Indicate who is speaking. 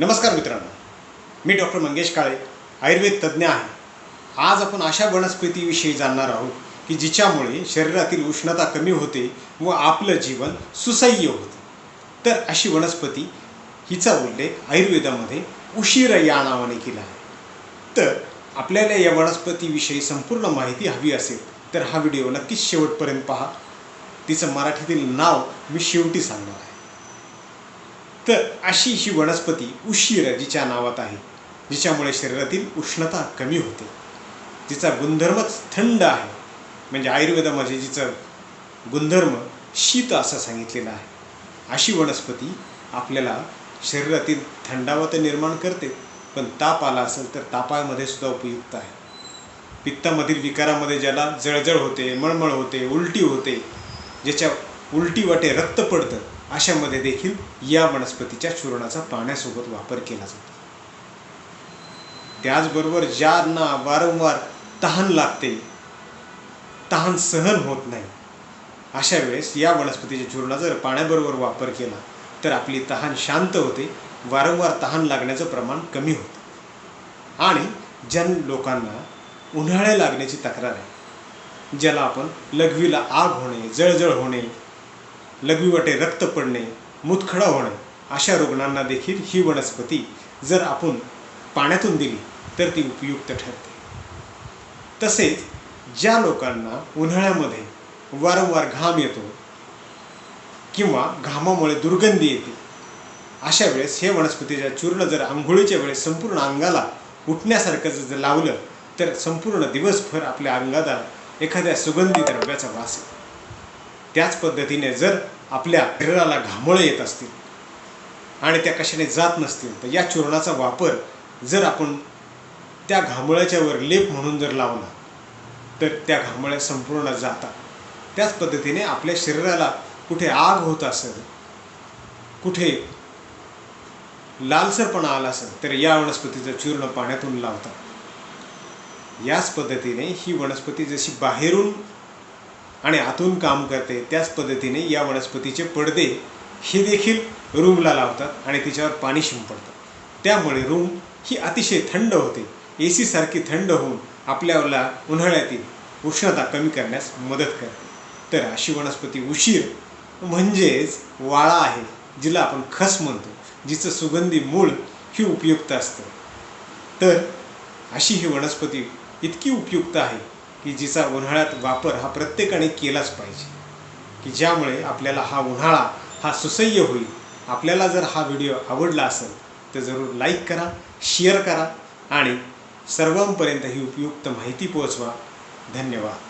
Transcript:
Speaker 1: नमस्कार मित्रांनो. मी डॉक्टर मंगेश काळे आयुर्वेद तज्ज्ञ आहे. आज आपण अशा वनस्पतीविषयी जाणणार आहोत की जिच्यामुळे शरीरातील उष्णता कमी होते व आपलं जीवन सुसह्य होते. तर अशी वनस्पती हिचा उल्लेख आयुर्वेदामध्ये उशीर या नावाने केला आहे. तर आपल्याला या वनस्पतीविषयी संपूर्ण माहिती हवी असेल तर हा व्हिडिओ नक्कीच शेवटपर्यंत पहा. तिचं मराठीतील नाव मी शेवटी सांगणार आहे. तर अशी ही वनस्पती उशीर जिच्या नावात आहे जिच्यामुळे शरीरातील उष्णता कमी होते. तिचा गुणधर्मच थंड आहे. म्हणजे आयुर्वेदामध्ये जिचं गुणधर्म शीत असं सांगितलेलं आहे. अशी वनस्पती आपल्याला शरीरातील थंडावा तर निर्माण करते पण ताप आला असेल तर तापामध्ये सुद्धा उपयुक्त आहे. पित्तामधील विकारामध्ये ज्याला जळजळ होते मळमळ होते उलटी होते ज्याच्या उलटी वाटे रक्त पडतं अशामध्ये देखील या वनस्पतीच्या चूर्णाचा पाण्यासोबत वापर केला जातो. त्याचबरोबर ज्यांना वारंवार तहान लागते तहान सहन होत नाही अशा वेळेस या वनस्पतीच्या चूर्णाचा जर पाण्याबरोबर वापर केला तर आपली तहान शांत होते वारंवार तहान लागण्याचं प्रमाण कमी होतं. आणि ज्या लोकांना उन्हाळ्या लागण्याची तक्रार आहे ज्याला आपण लघवीला आग होणे जळजळ होणे लघवीवाटे रक्त पडणे मुतखडा होणे अशा रुग्णांना देखील ही वनस्पती जर आपण पाण्यातून दिली तर ती उपयुक्त ठरते. तसेच ज्या लोकांना उन्हाळ्यामध्ये वारंवार घाम येतो किंवा घामामुळे दुर्गंधी येते अशा वेळेस हे वनस्पतीच्या चूर्ण जर आंघोळीच्या वेळेस संपूर्ण अंगाला उठण्यासारखं जर लावलं तर संपूर्ण दिवसभर आपल्या अंगाला एखाद्या सुगंधी द्रव्याचा वास येतो. त्याच पद्धतीने जर आपल्या शरीराला घामोळे येत असतील आणि त्या कशाने जात नसतील तर या चूर्णाचा वापर जर आपण त्या घामोळ्याच्यावर लेप म्हणून जर लावला तर त्या घामोळ्या संपूर्ण जातात. त्याच पद्धतीने आपल्या शरीराला कुठे आग होत असेल कुठे लालसरपणा आला असेल तर या वनस्पतीचं चूर्ण पाण्यातून लावतात. याच पद्धतीने ही वनस्पती जशी बाहेरून आणि आतून काम करते त्याच पद्धतीने या वनस्पतीचे पडदे हे देखील रूमला लावतात आणि तिच्यावर पाणी शिंपडतात त्यामुळे रूम ही अतिशय थंड होते. ए सीसारखी थंड होऊन आपल्याला उन्हाळ्यातील उष्णता कमी करण्यास मदत करते. तर अशी वनस्पती उशीर म्हणजेच वाळा आहे जिला आपण खस म्हणतो जिचं सुगंधी मूळ ही उपयुक्त असतं. तर अशी ही वनस्पती इतकी उपयुक्त आहे की जिचा उन्हाळ्यात वापर हा प्रत्येकाने केलाच पाहिजे. की ज्यामुळे आपल्याला हा उन्हाळा हा सुसह्य होईल. आपल्याला जर हा व्हिडिओ आवडला असेल तर जरूर लाईक करा शेअर करा आणि सर्वांपर्यंत ही उपयुक्त माहिती पोहोचवा. धन्यवाद.